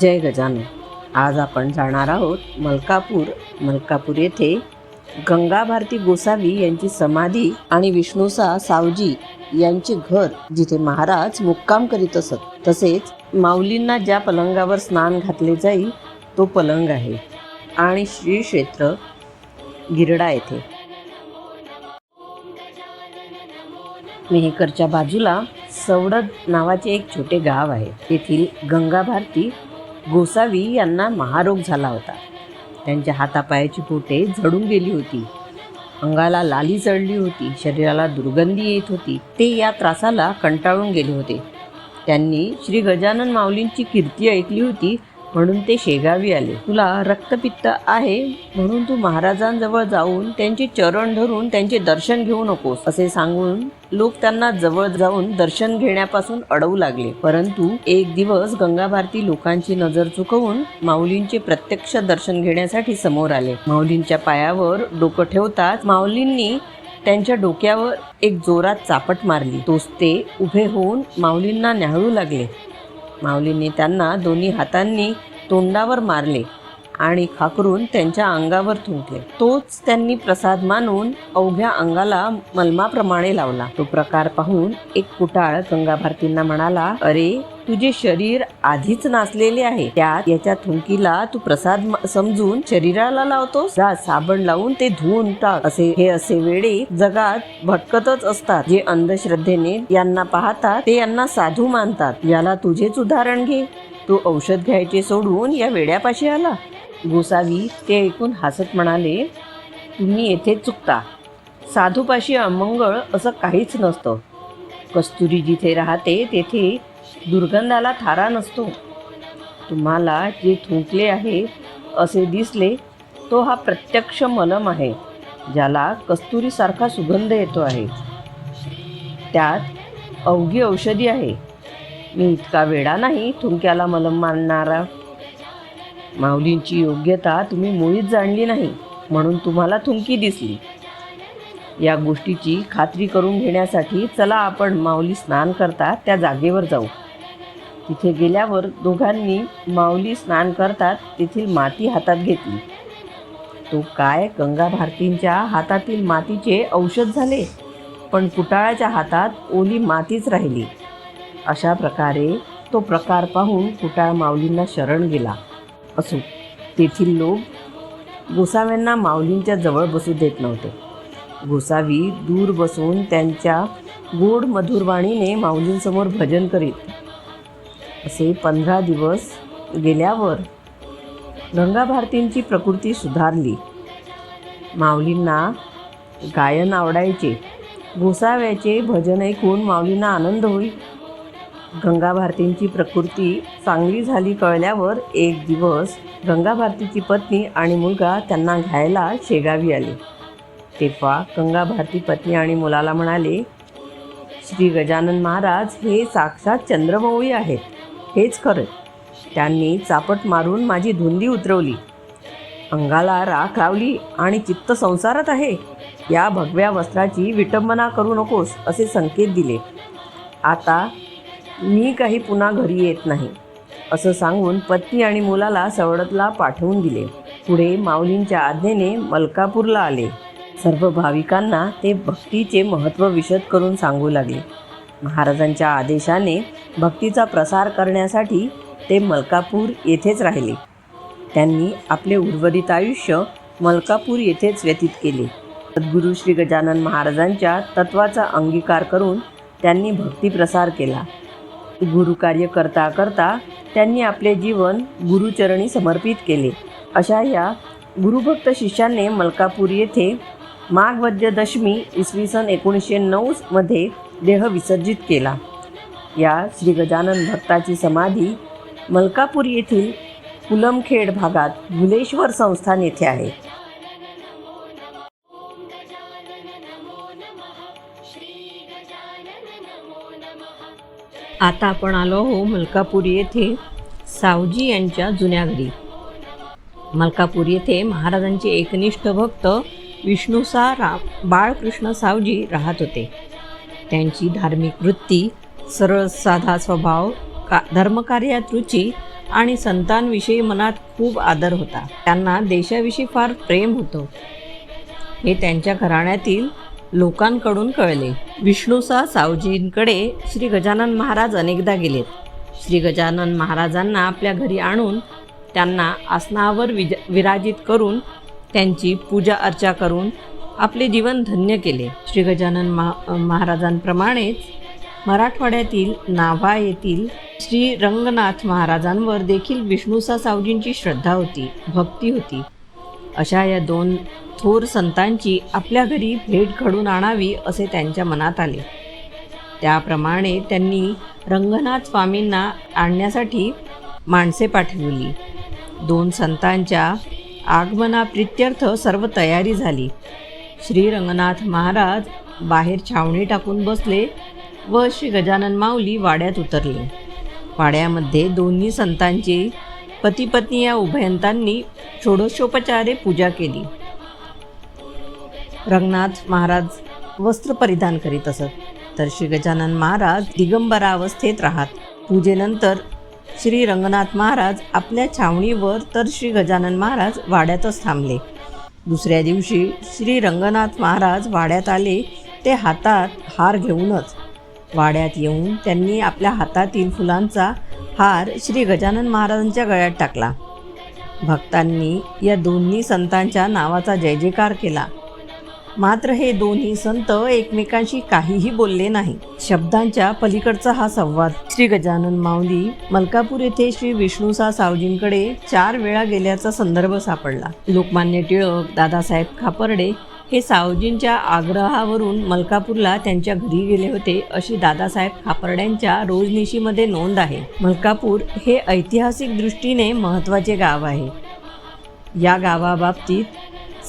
जय गजानन. आज आपण जाणार आहोत मलकापूर मलकापूर येथे गंगा भारती गोसावी यांची समाधी आणि विष्णुसा सावजी यांचे घर जिथे महाराज मुक्काम करीत असत. तसेच माऊलींना ज्या पलंगावर स्नान घातले जाईल तो पलंग आहे आणि श्री क्षेत्र गिरडा येथे. मेहकरच्या बाजूला सवडद नावाचे एक छोटे गाव आहे. तेथील गंगा भारती गोसावी यांना महारोग झाला होता. त्यांच्या हातापायाची पोटे झडून गेली होती. अंगाला लाली चढली होती. शरीराला दुर्गंधी येत होती. ते या त्रासाला कंटाळून गेले होते. त्यांनी श्री गजानन माऊलींची कीर्ती ऐकली होती. म्हणून ते शेगावी आले. तुला रक्तपित्त आहे म्हणून तू महाराजांजवळ जाऊन त्यांचे चरण धरून त्यांचे दर्शन घेऊ नकोस असे सांगून लोक त्यांना जवळ जाऊन दर्शन घेण्यापासून अडवू लागले. परंतु एक दिवस गंगा भारती लोकांची नजर चुकवून माऊलींचे प्रत्यक्ष दर्शन घेण्यासाठी समोर आले. माऊलींच्या पायावर डोकं ठेवताच माऊलींनी त्यांच्या डोक्यावर एक जोरात चापट मारली. तोच ते उभे होऊन माऊलींना न्याहळू लागले. माऊलींनी त्यांना दोन्ही हातांनी तोंडावर मारले आणि खाकरून त्यांच्या अंगावर थुंकले. तोच त्यांनी प्रसाद मानून अवघ्या अंगाला मलमाप्रमाणे लावला. तो प्रकार पाहून एक कुटाळ गंगा भारतींना म्हणाला अरे तुझे शरीर आधीच नाचलेले आहे. त्यात याच्या थुंकीला तू प्रसाद म- समजून शरीराला लावतोस. जा साबण लावून ते धुवून टाक. असे हे असे वेडे जगात भटकतच असतात. जे अंधश्रद्धेने यांना पाहतात ते यांना साधू मानतात. याला तुझेच उदाहरण घे. तू औषध घ्यायचे सोडून या वेड्यापाशी आला. गोसावी ते ऐकून हसत म्हणाले तुम्ही येथे चुकता. साधूपाशी अमंगळ असं काहीच नसतं. कस्तुरी जिथे राहते तेथे दुर्गंधाला थारा नसतो. तुम्हाला जे थुंकले आहे असे दिसले तो हा प्रत्यक्ष मलम आहे ज्याला कस्तुरीसारखा सुगंध येतो आहे. त्यात अवघी औषधी आहे. मी इतका वेडा नाही थुंक्याला मलम मारणारा माऊलींची योग्यता तुम्ही मुळीच जाणली नाही म्हणून तुम्हाला थुंकी दिसली. या गोष्टीची खात्री करून घेण्यासाठी चला आपण माऊली स्नान करता त्या जागेवर जाऊ. तिथे गेल्यावर दोघांनी माऊली स्नान करतात तेथील माती हातात घेतली. तो काय गंगा भारतींच्या हातातील मातीचे औषध झाले? पण कुटाळाच्या हातात ओली मातीच राहिली. अशा प्रकारे तो प्रकार पाहून कुटाळ माऊलींना शरण गेला. असो तेथील लोक गोसाव्यांना माऊलींच्या जवळ बसू देत नव्हते. गोसावी दूर बसून त्यांच्या गोड मधुरवाणीने माऊलींसमोर भजन करीत असे पंधरा दिवस गेल्यावर गंगा भारतींची प्रकृती सुधारली. माऊलींना गायन आवडायचे. गोसाव्याचे भजन ऐकून माऊलींना आनंद होई गंगा भारतींची प्रकृती चांगली झाली कळल्यावर एक दिवस गंगा भारतीची पत्नी आणि मुलगा त्यांना घ्यायला शेगावी आले. तेव्हा गंगा भारती पत्नी आणि मुलाला म्हणाले श्री गजानन महाराज हे साक्षात चंद्रमौळी आहेत. हेच खरं त्यांनी चापट मारून माझी धुंदी उतरवली. अंगाला राख लावली आणि चित्त संसारात आहे. या भगव्या वस्त्राची विटंबना करू नकोस असे संकेत दिले. आता मी काही पुन्हा घरी येत नाही असं सांगून पत्नी आणि मुलाला सवडतला पाठवून दिले. पुढे माऊलींच्या आज्ञेने मलकापूरला आले. सर्व भाविकांना ते भक्तीचे महत्त्व विशद करून सांगू लागले. महाराजांच्या आदेशाने भक्तीचा प्रसार करण्यासाठी ते मलकापूर येथेच राहिले. त्यांनी आपले उर्वरित आयुष्य मलकापूर येथेच व्यतीत केले. सद्गुरू श्री गजानन महाराजांच्या तत्वाचा अंगीकार करून त्यांनी भक्ती प्रसार केला. गुरुकार्य करता करता त्यांनी आपले जीवन गुरुचरणी समर्पित केले. अशा या गुरुभक्त शिष्याने मलकापूर येथे माघवद्य दशमी इसवी सन एकोणीसशे नऊमध्ये देह विसर्जित केला. या श्री गजानन भक्ताची समाधी मलकापूर येथील कुलमखेड भागात भुलेश्वर संस्थान येथे आहे. आता आपण आलो हो मलकापूर येथे सावजी यांच्या जुन्या घरी. मलकापूर येथे महाराजांचे एकनिष्ठ भक्त विष्णुसा रा बाळकृष्ण सावजी राहत होते. त्यांची धार्मिक वृत्ती सरळ साधा स्वभाव का धर्मकार्यात रुची आणि संतांविषयी मनात खूप आदर होता. त्यांना देशाविषयी फार प्रेम होतं. हे त्यांच्या घराण्यातील लोकांकडून कळले. विष्णुसा सावजींकडे श्री गजानन महाराज अनेकदा गेलेत. श्री गजानन महाराजांना आपल्या घरी आणून त्यांना आसनावर विज विराजित करून त्यांची पूजा अर्चा करून आपले जीवन धन्य केले. श्री गजानन महा महाराजांप्रमाणेच मराठवाड्यातील नाभा येथील श्री रंगनाथ महाराजांवर देखील विष्णुसा सावजींची श्रद्धा होती भक्ती होती. अशा या दोन थोर संतांची आपल्या घरी भेट घडून आणावी असे त्यांच्या मनात आले. त्याप्रमाणे त्यांनी रंगनाथ स्वामींना आणण्यासाठी माणसे पाठविली. दोन संतांच्या आगमनाप्रित्यर्थ सर्व तयारी झाली. श्री रंगनाथ महाराज बाहेर छावणी टाकून बसले व श्री गजानन माऊली वाड्यात उतरले. वाड्यामध्ये दोन्ही संतांची पतिपत्नी या उभयंतांनी षोडशोपचारे पूजा केली. रंगनाथ महाराज वस्त्र परिधान करीत असत तर श्री गजानन महाराज दिगंबरावस्थेत राहत. पूजेनंतर श्री रंगनाथ महाराज आपल्या छावणीवर तर श्री गजानन महाराज वाड्यातच थांबले. दुसऱ्या दिवशी श्री रंगनाथ महाराज वाड्यात आले ते हातात हार घेऊनच. वाड्यात येऊन त्यांनी आपल्या हातातील फुलांचा हार श्री गजानन महाराजांच्या गळ्यात टाकला. भक्तांनी या दोन्ही संतांच्या नावाचा जय जयकार केला. मात्र हे दोन्ही संत एकमेकांशी काहीही बोलले नाही शब्दांच्या पलीकडचा हा संवाद. श्री गजानन माऊली मलकापूर येथे श्री विष्णूसा सावजींकडे चार वेळा गेल्याचा संदर्भ सापडला. लोकमान्य टिळक दादासाहेब खापर्डे हे सावजींच्या आग्रहावरून मलकापूरला त्यांच्या घरी गेले होते अशी दादासाहेब खापर्ड्यांच्या रोजनिशीमध्ये नोंद आहे. मलकापूर हे ऐतिहासिक दृष्टीने महत्त्वाचे गाव आहे. या गावाबाबतीत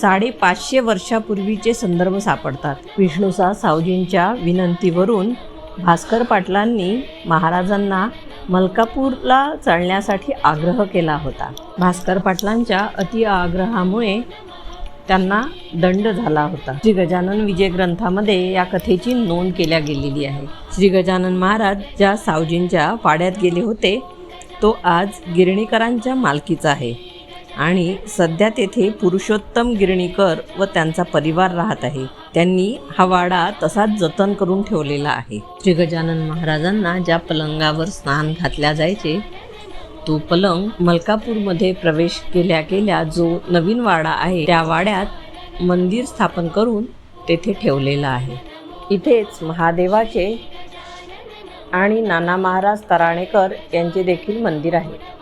साडेपाचशे वर्षापूर्वीचे संदर्भ सापडतात. विष्णुसा सावजींच्या विनंतीवरून भास्कर पाटलांनी महाराजांना मलकापूरला चालण्यासाठी आग्रह केला होता. भास्कर पाटलांच्या अति आग्रहामुळे त्यांना दंड झाला होता. श्री गजानन विजय ग्रंथामध्ये या कथेची नोंद केल्या गेलेली आहे. श्री गजानन महाराज ज्या सावजींच्या वाड्यात गेले होते तो आज गिरणीकरांच्या मालकीचा आहे. आणि सध्या तेथे पुरुषोत्तम गिरणीकर व त्यांचा परिवार राहत आहे. त्यांनी हा वाडा तसाच जतन करून ठेवलेला आहे. श्री गजानन महाराजांना ज्या पलंगावर स्नान घातल्या जायचे तो पलंग मलकापूरमध्ये प्रवेश केल्या केल्या जो नवीन वाडा आहे त्या वाड्यात मंदिर स्थापन करून तेथे ठेवलेला आहे. इथेच महादेवाचे आणि नाना महाराज तराणेकर यांचे देखील मंदिर आहे.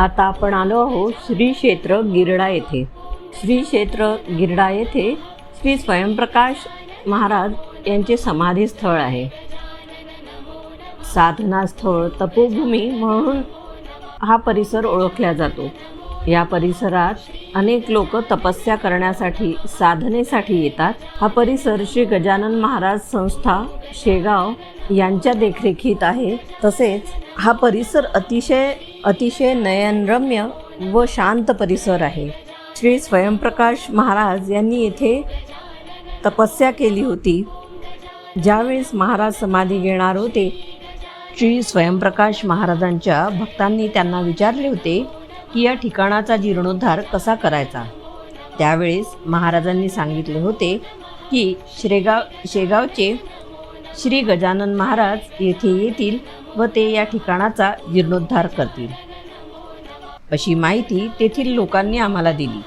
आता आपण आलो आहोत श्री क्षेत्र गिरडा येथे. श्री क्षेत्र गिरडा येथे श्री स्वयंप्रकाश महाराज यांचे समाधी स्थळ आहे. साधनास्थळ तपोभूमी म्हणून हा परिसर ओळखला जातो. या परिसरात अनेक लोक तपस्या करण्यासाठी साधनेसाठी येतात. हा परिसर श्री गजानन महाराज संस्था शेगाव यांच्या देखरेखीत आहे. तसेच हा परिसर अतिशय अतिशय नयनरम्य व शांत परिसर आहे. श्री स्वयंप्रकाश महाराज यांनी येथे तपस्या केली होती. ज्यावेळेस महाराज समाधी घेणार होते श्री स्वयंप्रकाश महाराजांच्या भक्तांनी त्यांना विचारले होते की या ठिकाणाचा जीर्णोद्धार कसा करायचा? त्यावेळेस महाराजांनी सांगितले होते की शेगाव शेगावचे श्री गजानन महाराज येथे येतील व ते या ठिकाणाचा जीर्णोद्धार करतील. अशी माहिती तेथील लोकांनी आम्हाला दिली.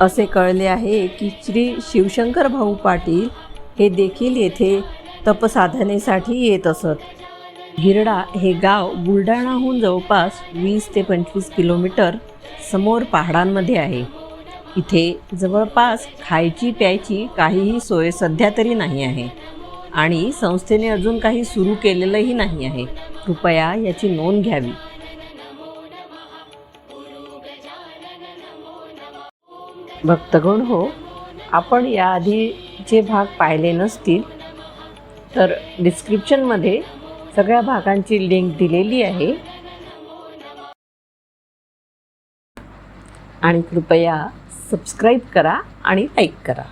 असे कळले आहे की श्री शिवशंकर भाऊ पाटील हे देखील येथे तपसाधनेसाठी येत असत. गिरडा हे गाव बुलढाणाहून जवळपास वीस ते पंचवीस किलोमीटर समोर पहाडांमध्ये आहे. इथे जवळपास खायची प्यायची काहीही सोय सध्या तरी नाही आहे. आणि संस्थेने अजून काही सुरू केलेलंही नाही आहे. कृपया याची नोंद घ्यावी. भक्तगण हो आपण याआधीचे भाग पाहिले नसतील तर डिस्क्रिप्शनमध्ये सगळ्या भागांची लिंक दिलेली आहे. आणि कृपया सबस्क्राईब करा आणि लाईक करा.